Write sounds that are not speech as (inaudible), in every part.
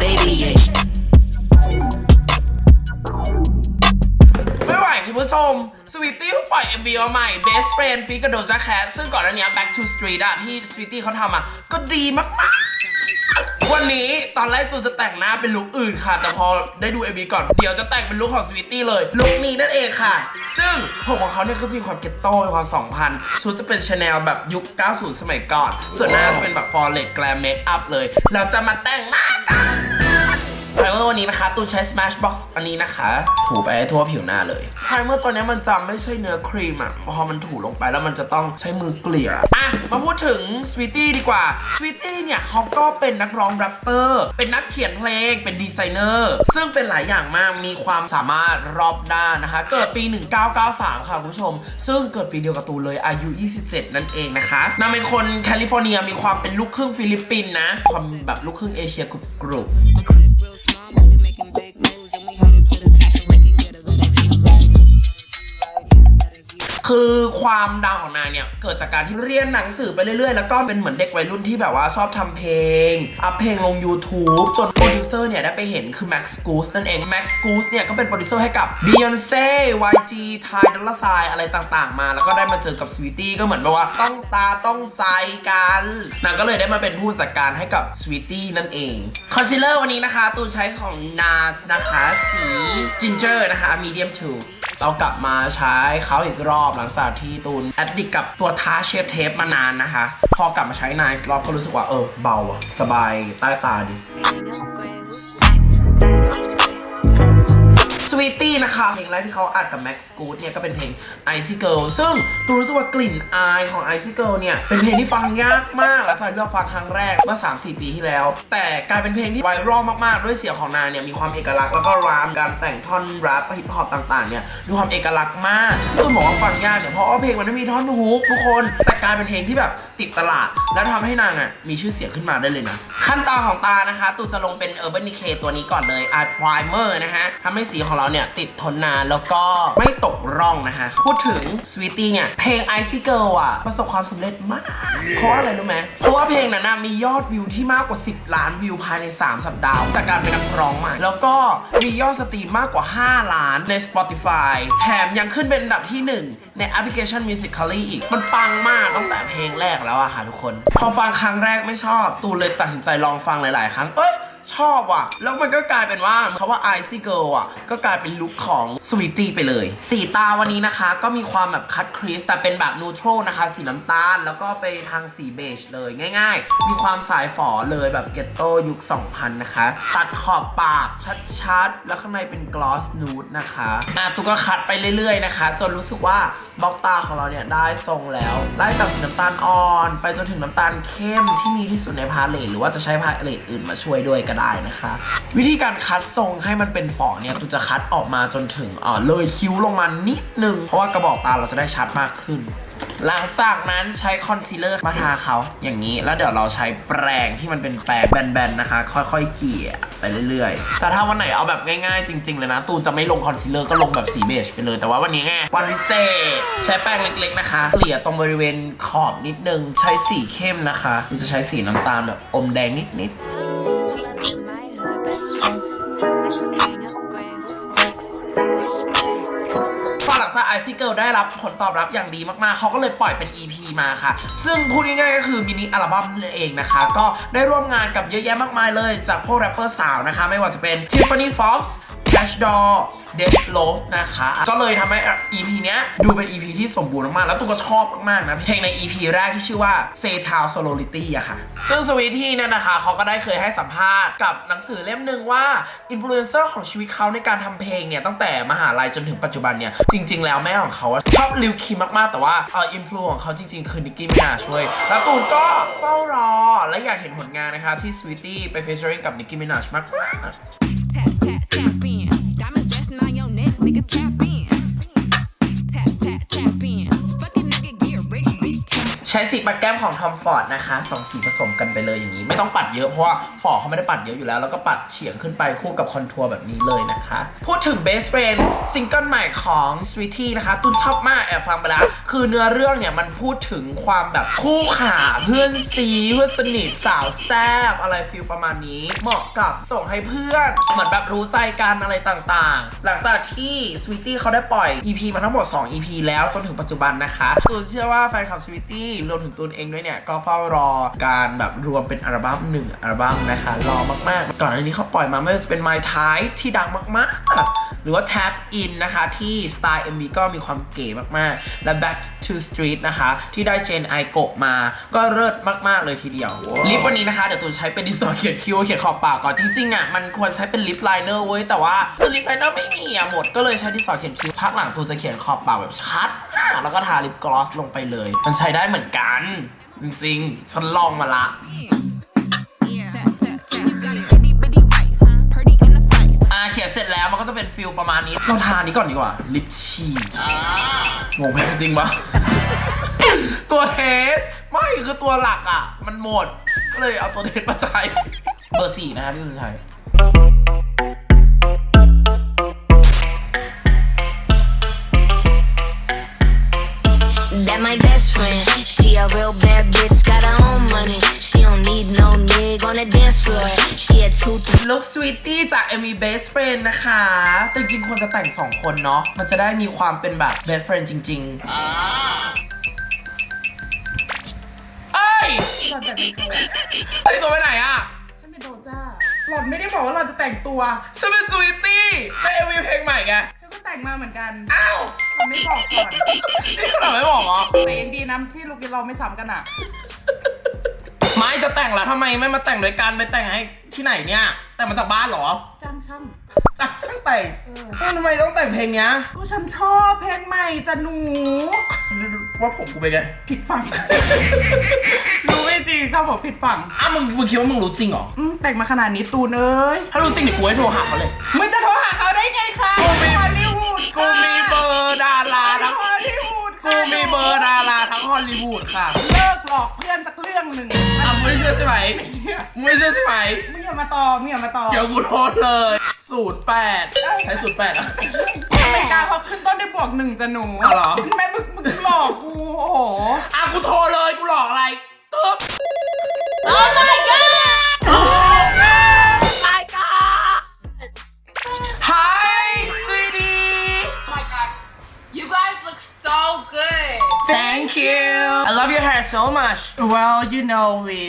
baby, yeah. ไม่ไหวคุณผู้ชมสวีตตี้ปล่อย MV มาใหม่ Best Friend ฟีกับโดจาแคทซึ่งก่อนหน้านี้ Back to Street อะที่สวีตตี้เขาทำอะก็ดีมากๆ วันนี้ตอนแรกตูจะแต่งหน้าเป็นลุคอื่นค่ะ แต่พอได้ดูเอวีก่อน เดี๋ยวจะแต่งเป็นลุคของสวิตตี้เลย ลุคนี้นั่นเองค่ะ ซึ่งผมของเขาเนี่ยก็จะมีความเก็ตโต้มีความ 2000 ชุดจะเป็นชาแนลแบบยุค 90 สมัยก่อน ส่วนหน้าจะเป็นแบบฟอร์เรสแกลมเมคอัพเลย เราจะมาแต่งหน้ากัน อันนี้นะคะตูนใช้ Smashbox อันนี้นะคะ ถูไปทั่วผิวหน้าเลยไพรเมอร์ตัวนี้มันจะไม่ใช่เนื้อครีมอะพอมันถูลงไปแล้วมันจะต้องใช้มือเกลี่ยอะมาพูดถึงสวีตี้ดีกว่าสวีตี้เนี่ยเขาก็เป็นนักร้องแรปเปอร์เป็นนักเขียนเพลงเป็นดีไซเนอร์ซึ่งเป็นหลายอย่างมากมีความสามารถรอบด้านนะคะ เกิดปี 1993 ค่ะคุณผู้ชม ซึ่งเกิดปีเดียวกับตูเลยอายุ 27 นั่นเองนะคะนางเป็นคนแคลิฟอร์เนียมีความเป็นลูกครึ่งฟิลิปปินส์นะความแบบลูกครึ่งเอเชียกรุบกรุบ คือความดังของนางเนี่ย เกิดจากการที่เรียนหนังสือไปเรื่อยๆ แล้วก็เป็นเหมือนเด็กวัยรุ่นที่แบบว่าชอบทำเพลง อัพเพลงลง YouTube จนโปรดิวเซอร์เนี่ย ได้ไปเห็นคือ Max Goose นั่นเอง Max Goose เนี่ย ก็เป็นโปรดิวเซอร์ให้กับ Beyonce YG Ty Dolla Sign อะไรต่างๆ มา แล้วก็ได้มาเจอกับ Sweetie ก็เหมือนแบบว่าต้องตาต้องใจกันนางก็เลยได้มาเป็นผู้จัดการให้กับ Sweetie นั่นเองคอนซีลเลอร์วันนี้นะคะตูนใช้ของ NARS นะคะสี Ginger นะคะ Medium 2 เรากลับมาใช้เขาอีกรอบหลังจากที่ตูนแอดดิกกับตัวท้าเชฟเทปมานานนะคะ พอกลับมาใช้นายรอบก็รู้สึกว่าเออเบาอะสบายใต้ตาดี วีตี้นะคะเพลงแรกที่เขาอัดกับ Max Good เนี่ยก็เป็นเพลง Icy Girl ซึ่งตูรู้สึกว่ากลิ่นอายของ Icy Girl เนี่ยเป็นเพลงที่ฟังยากมากหลังจากที่เราฟังครั้งแรกเมื่อ3-4 ปีที่แล้ว แต่กลายเป็นเพลงที่ไวรัลมากๆ ด้วยเสียงของนางเนี่ยมีความเอกลักษณ์แล้วก็รามการแต่งท่อนแรปฮิปฮอปต่างๆเนี่ยมีความเอกลักษณ์มากตูบอกว่าฟังยากเนี่ยเพราะว่าเพลงมันไม่มีท่อนฮุกทุกคนแต่กลายเป็นเพลงที่แบบติดตลาด แล้วทำให้นางอะมีชื่อเสียงขึ้นมาได้เลยนะ ขั้นตอนของตานะคะตูจะลงเป็น Urban Decay ตัวนี้ก่อนเลย Eye Primer นะฮะทำให้สีของเราเนี่ย ติดทนนานแล้วก็ไม่ตกร่องนะคะ พูดถึง Sweetie เนี่ย เพลง Icy Girl อะ ประสบความสำเร็จมาก เพราะอะไรรู้ไหมเพราะว่าเพลงนั้นนะมียอดวิวที่มากกว่า 10 ล้านวิวภายใน 3 สัปดาห์ จากการเป็นนักร้องใหม่แล้วก็มียอดสตรีมมากกว่า 5 ล้านใน Spotify แถมยังขึ้นเป็นอันดับที่ 1 ในแอปพลิเคชัน Musical.ly อีก มันปังมากตั้งแต่เพลงแรกแล้วอะค่ะทุกคน พอฟังครั้งแรกไม่ชอบ ตูนเลยตัดสินใจลองฟังหลาย ๆ ครั้ง เอ้ย ชอบว่ะ แล้วมันก็กลายเป็นว่าเขาว่า Icy Girl อะ ก็กลายเป็นลุคของ Sweetie ไปเลย สีตาวันนี้นะคะ ก็มีความแบบคัดครีสแต่เป็นแบบนูโตรนะคะ สีน้ำตาล แล้วก็ไปทางสีเบจเลยง่าย ๆ มีความสายฝอเลยแบบเกตโตยุค 2000 นะคะ ตัดขอบปากชัดๆ แล้วข้างในเป็นกลอสนูดนะคะอะตุกก็คัดไปเรื่อยๆนะคะ จนรู้สึกว่า บล็อกตาของเราเนี่ยได้ทรงแล้วไล่จากสีน้ำตาลอ่อน ไปจนถึงน้ำตาลเข้มที่มีที่สุดในพาเลตหรือว่าจะใช้พาเลตอื่นมาช่วยด้วยก็ได้นะคะ วิธีการคัดทรงให้มันเป็นฝอเนี่ยตูจะคัดออกมาจนถึงเออเลยคิ้วลงมานิดนึงเพราะว่ากระบอกตาเราจะได้ชัดมากขึ้น หลังจากนั้นใช้คอนซีลเลอร์มาทาเขาอย่างนี้แล้วเดี๋ยวเราใช้แปรงที่มันเป็นแปรงแบนๆนะคะ ค่อยๆเกลี่ยไปเรื่อยๆ แต่ถ้าวันไหนเอาแบบง่ายๆจริงๆเลยนะ ตูจะไม่ลงคอนซีลเลอร์ก็ลงแบบสีเบจไปเลย แต่ว่าวันนี้ไงวันพิเศษใช้แป้งเล็กๆนะคะ เกลี่ยตรงบริเวณขอบนิดนึง ใช้สีเข้มนะคะตูจะใช้สีน้ำตาลแบบอมแดงนิดๆ ไอซี่เกิลได้รับผลตอบรับอย่างดีมากๆ เขาก็เลยปล่อยเป็น EP มาค่ะ ซึ่งพูดง่ายๆก็คือมินิอัลบั้มนั่นเองนะคะ ก็ได้ร่วมงานกับเยอะแยะมากมายเลยจากพวกแรปเปอร์สาวนะคะ ไม่ว่าจะเป็น Tiffany Fox Cash Doll d e a d Love นะคะ ก็เลยทำให้ EP เนี้ยดูเป็น EP ที่สมบูรณ์มาก ๆ แล้วตุ๊กก็ชอบมาก ๆ นะ เพลงใน EP แรกที่ชื่อว่า Say Town Sonority อะค่ะ ซึ่งสวีที่เนี่ยนะคะ เขาก็ได้เคยให้สัมภาษณ์กับหนังสือเล่มหนึ่งว่าอินฟลูเอนเซอร์ของชีวิตเขาในการทำเพลงเนี่ยตั้งแต่มหาลัยจนถึงปัจจุบันเนี่ย จริง ๆ แล้วแม่ของเขาชอบลิวคิมมาก ๆ แต่ว่าเอออินฟลูของเขาจริง ๆ คือนิกกี้มินาช่วย แล้วตูนก็เฝ้ารอและอยากเห็นผลงานนะคะที่สวีตี้ไปเฟเจอริงกับนิกกี้มินาชมากๆ nigga, tap in. ใช้สีปัดแก้มของ Tom Ford นะคะสองสีผสมกันไปเลยอย่างนี้ ไม่ต้องปัดเยอะเพราะว่าฟอร์ดเขาไม่ได้ปัดเยอะอยู่แล้ว แล้วก็ปัดเฉียงขึ้นไปคู่กับคอนทัวร์แบบนี้เลยนะคะ พูดถึง Best Friend ซิงเกิลใหม่ของ Sweetie นะคะ ตุนชอบมากแอบฟังไปแล้วคือเนื้อเรื่องเนี่ยมันพูดถึงความแบบคู่ขาเพื่อนซีเพื่อนสนิทสาวแซบอะไรฟิลประมาณนี้เหมาะกับส่งให้เพื่อนเหมือนแบบรู้ใจกันอะไรต่างๆ หลังจากที่ Sweetie เขาได้ปล่อย EP มาทั้งหมด 2 EP แล้วจนถึงปัจจุบันนะคะตูนเชื่อว่าแฟนคลับ Sweetie รวมถึงตูนเองด้วยเนี่ย ก็เฝ้ารอการแบบรวมเป็นอัลบั้มหนึ่งอัลบั้มนะคะ รอมากๆ ก่อนอันนี้เขาปล่อยมาไม่ว่าจะเป็น My Type ที่ดังมากๆ หรือว่า Tap In นะคะที่สไตล์ MV ก็มีความเก๋มากๆ และ Back to Street นะคะ ที่ได้เจนไอโกะมาก็เลิศมากๆเลยทีเดียว ลิปวันนี้นะคะเดี๋ยวตูนใช้เป็นดินสอเขียนคิ้วเขียนขอบปากก่อนจริงๆอะมันควรใช้เป็นลิปไลเนอร์เว้ยแต่ว่าคือลิปไลเนอร์ไม่มีอะหมดก็เลยใช้ดินสอเขียนคิ้วพักหลังตูนจะเขียนขอบปากแบบชัดมากแล้วก็ทาลิปกลอสลงไปเลย มันใช้ได้เหมือนกัน จริงๆฉันลองมาละ เขียนเสร็จแล้วมันก็จะเป็นฟิลประมาณนี้เราทานี้ก่อนดีกว่า ลิปชีงงไหมจริงปะตัวเทส ไม่คือตัวหลักอะ มันหมด ก็เลยเอาตัวเทสมาใช้ เบอร์สี่นะครับที่จะใช้ That my best friend. She a real bad bitch, got her own money. She don't need no nigga on the dance floor. She had two, three. ลุคสวีตตี้จาก m อ Best Friend นะคะ แต่จริงๆควรจะแต่ง 2 คนเนาะ มันจะได้มีความเป็นแบบ Best Friend จริงๆเอ้ยหล่อนแต่งเป็นใครอะไอ้ตัวไปไหนอะ หล่อนไม่ได้บอกว่าหล่อนจะแต่งตัวฉันเป็นสวีตตี้ใน MV เพลงใหม่ไงฉันก็แต่งมาเหมือนกันอ้าวหล่อนไม่บอกก่อนนี่เราไม่บอกเหรอแต่ยังดีนะที่ลูกเราไม่ซ้ำกันอะไม่จะแต่งแล้วทำไมไม่มาแต่งด้วยกันไปแต่งให้ที่ไหนเนี่ย แต่งมาจากบ้านเหรอจ้างช่างจากช่างแต่งเออทำไมต้องแต่งเพลงเนี้ยก็ฉันชอบเพลงใหม่จะหนู ว่าผมกูเป็นไงผิดฝั่ง รู้ไม่จริงถ้าบอกผิดฝั่งอ้าวมึงมึงคิดว่ามึงรู้จริงเหรอ อืมแต่งมาขนาดนี้ตูนเอ้ยถ้ารู้จริงเดี๋ยวกูให้โทรหาเขาเลย มึงจะโทรหาเขาได้ไงคะกูมี ฮอลลีวูดกูมีเบอร์ดาราทั้งฮอลลีวูดกูมีเบอร์ดาราทั้งฮอลลีวูดค่ะเลิกหลอกเพื่อนสักเรื่องหนึ่งอะมึงไม่เชื่อใช่ไหมไม่เชื่อมึงไม่เชื่อใช่ไหม มึงอย่ามาตอมึงอย่ามาตอ เดี๋ยวกูโทรเลยศูนย์แปดใช้ศูนย์แปดอะไม่กล้าเพราะขึ้นต้นด้วยบวกหนึ่งจะหนูอ๋อเหรอ แม่มึงมึงหลอกกูโอ้โหอะ กูโทรเลยกูหลอกอะไรตึ๊บ Oh my god! my god Hi sweetie You guys look so good. Thank you I love your hair so much Well, you know, we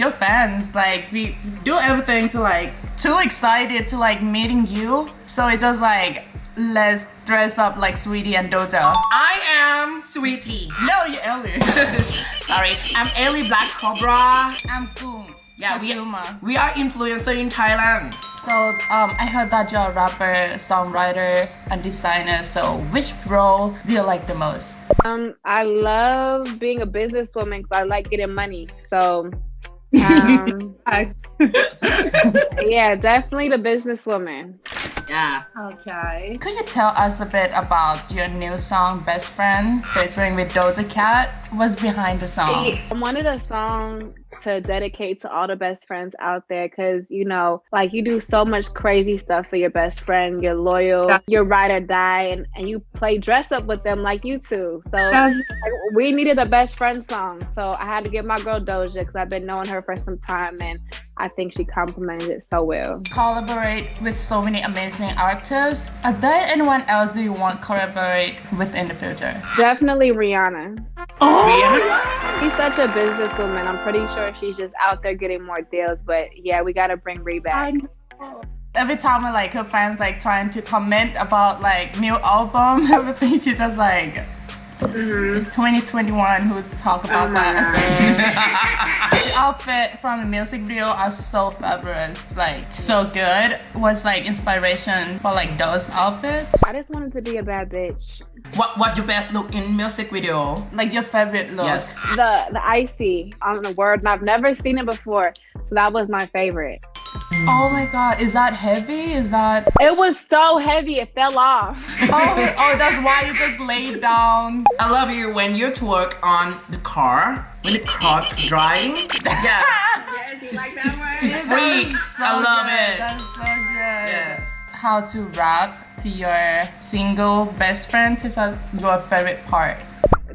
your fans like we do everything to like too excited to like meeting you. So it's just like let's dress up like Sweetie and Doja. I am sweetie No, you're Ellie. (laughs) Sorry I'm Ellie Black Cobra I'm Boom. Yeah we, Kasuma. we are influencer in Thailand So um, I heard that you're a rapper, songwriter, and designer. So which role do you like the most? Um, I love being a businesswoman because I like getting money. So, (laughs) um, (laughs) yeah, definitely the businesswoman. Yeah Okay. Could you tell us a bit about your new song, Best Friend, featuring with Doja Cat? What's behind the song? I wanted a song to dedicate to all the best friends out there because, you know, like you do so much crazy stuff for your best friend. You're loyal, you're ride or die, and, and you play dress up with them like you two. So (laughs) like, we needed a best friend song. So I had to give my girl Doja because I've been knowing her for some time and I think she complemented it so well. Collaborate with so many amazing artists. Are there anyone else do you want collaborate with in the future? Definitely Rihanna. Oh, Rihanna She's such a businesswoman. I'm pretty sure she's just out there getting more deals. But yeah, we gotta bring Ree back. Every time like her fans like trying to comment about like new album, (laughs) everything she just like Mm-hmm. it's 2021 who's to talk about Oh that. (laughs) the outfit from the music video are so fabulous, like so good. Was like inspiration for like those outfits. I just wanted to be a bad bitch. What what your best look in music video Like your favorite look. Yes The the icy on the word, and I've never seen it before, so that was my favorite. Oh my god, is that heavy? Is that It was so heavy, it fell off. oh, oh that's why you just laid down. I love you when you twerk on the car when it caught drying (laughs) yeah freak I love it That's so good. Yes. How to rap to your single best friend? Tell us your favorite part.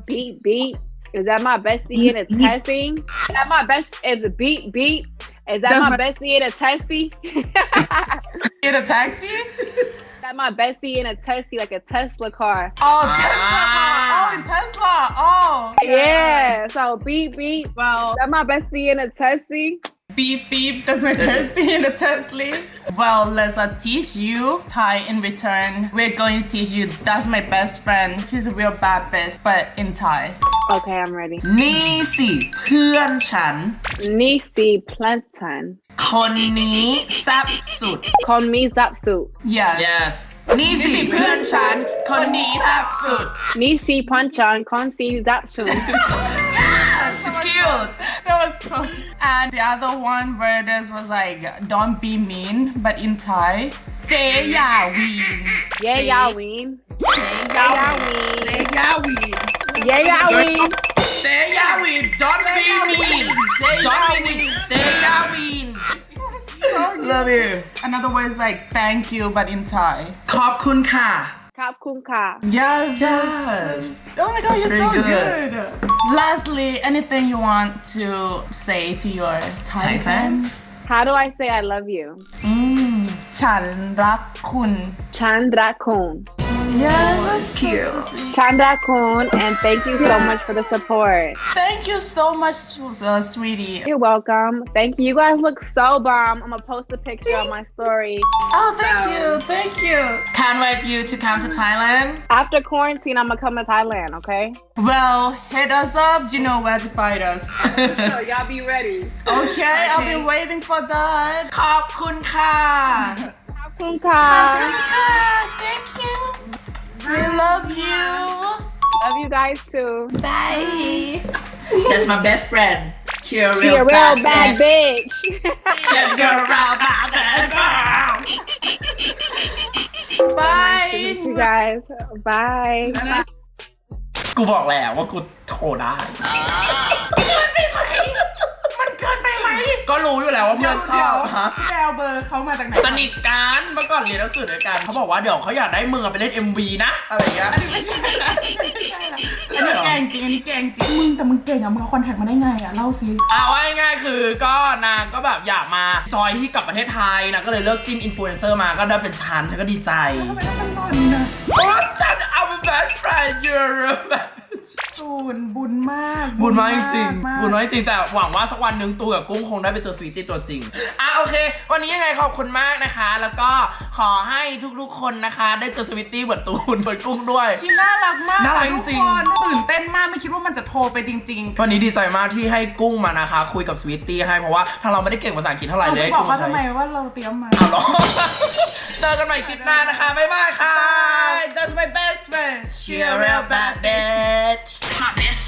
Beat beat. Is that my bestie in a testing? Is that my best is a beat beat? Is that That's my my- bestie in a testy? (laughs) In a taxi? Is (laughs) that my bestie in a testy like a Tesla car? Oh, Tesla. Ah. Oh, in Tesla. Oh. Yeah. So beat beat. Well, Is that my bestie in a testy? beep beep. That's my testy in a Tesla. Well, let's uh, teach you Thai in return. We're going to teach you. That's my best friend. She's a real bad bitch, but in Thai. Okay, I'm ready. นี่สิเพื่อนฉัน Nisi plantain. คนนี้แซ่บสุด Con me zapsu. Yes. yes นี่สิเพื่อนฉัน คนนี้แซ่บสุด Nisi panchan con si zapsu. it's cute (laughs) That was cool. And the other one where this was like, don't be mean, but in Thai, Jay Ya Ween. Yeah, Yaween. Yeah, Yaween. Yeah, Yaween. เซยาวิน don't be mean don't be mean เซยาวิน (laughs) love you Another word is like thank you, but in Thai. ขอบคุณค่ะ Cup Kun Ka. Yes, yes. Oh my god, you're so good. good. Lastly, anything you want to say to your Thai, Thai fans? How do I say I love you? Mm. Chan Rakun. Chan Rakun. Yes, that's cute. Chandra kun. And thank you so much for the support. Thank you so much, uh, sweetie. You're welcome. Thank you. You guys look so bomb. I'm gonna post a picture on my story. Oh, thank you, thank you. can't wait you to come to Thailand After quarantine, I'm gonna come to Thailand, okay? Well, hit us up. You know where to find us. (laughs) So y'all be ready. Okay, I'll be Okay. waiting for that. ขอบคุณค่ะ Kunka. Thank you. We love you. Love you guys too. Bye. that's my best friend she a She a real bad bitch. she a real bad girl Bye. Thank you guys. Bye. กูบอกแล้วว่ากูโทรได้ ก็รู้อยู่แล้วว่าเพื่อนชอบฮะแกเอาเบอร์เขามาจากไหนสนิทกันเมื่อก่อนเรียนหนังสือด้วยกันเขาบอกว่าเดี๋ยวเขาอยากได้มึงอะไปเล่น MV นะอะไรอย่างเงี้ยอันนี้ไม่ใช่นะไม่ใช่ละอันนี้แกงจริงอันนี้แกงจริงมึงแต่มึงเก่งอะมึงเอาคอนแทคมาได้ไงอะเล่าสิเอาว่าง่ายๆคือก็นางก็แบบอยากมาจอยที่กลับประเทศไทยนางก็เลยเลิกจิ้มอินฟลูเอนเซอร์มาก็ได้เป็นฉันเธอก็ดีใจทำไมต้องเป็นนอนนะโอ้ฉันเอาเป็น best friend you're a best จูน บุญมากบุญมากจริงมากๆบุญมากจริงๆแต่หวังว่าสักวันหนึ่งตูกับกุ้งคงได้ไปเจอสวีตตี้ตัวจริงอะโอเค วันนี้ยังไงขอบคุณมากนะคะ แล้วก็ขอให้ทุกๆคนนะคะ ได้เจอสวีตตี้เหมือนตูนเหมือนกุ้งด้วยชีน่ารักมากน่ารักทุกจริงคนตื่นเต้นมากไม่คิดว่ามันจะโทรไปจริงๆวันนี้ดีใจมากที่ให้กุ้งมานะคะ คุยกับสวีตตี้ให้เพราะว่าทางเราไม่ได้เก่งภาษาอังกฤษเท่าไหร่เราเลยจะให้บอกกุ้งว่าใช้ทำไมว่าเราเตรียมมา เอาเหรอ เจอกันใหม่คลิปหน้านะคะ บ๊ายบายค่ะ That's my best friend She a real bad bitch My best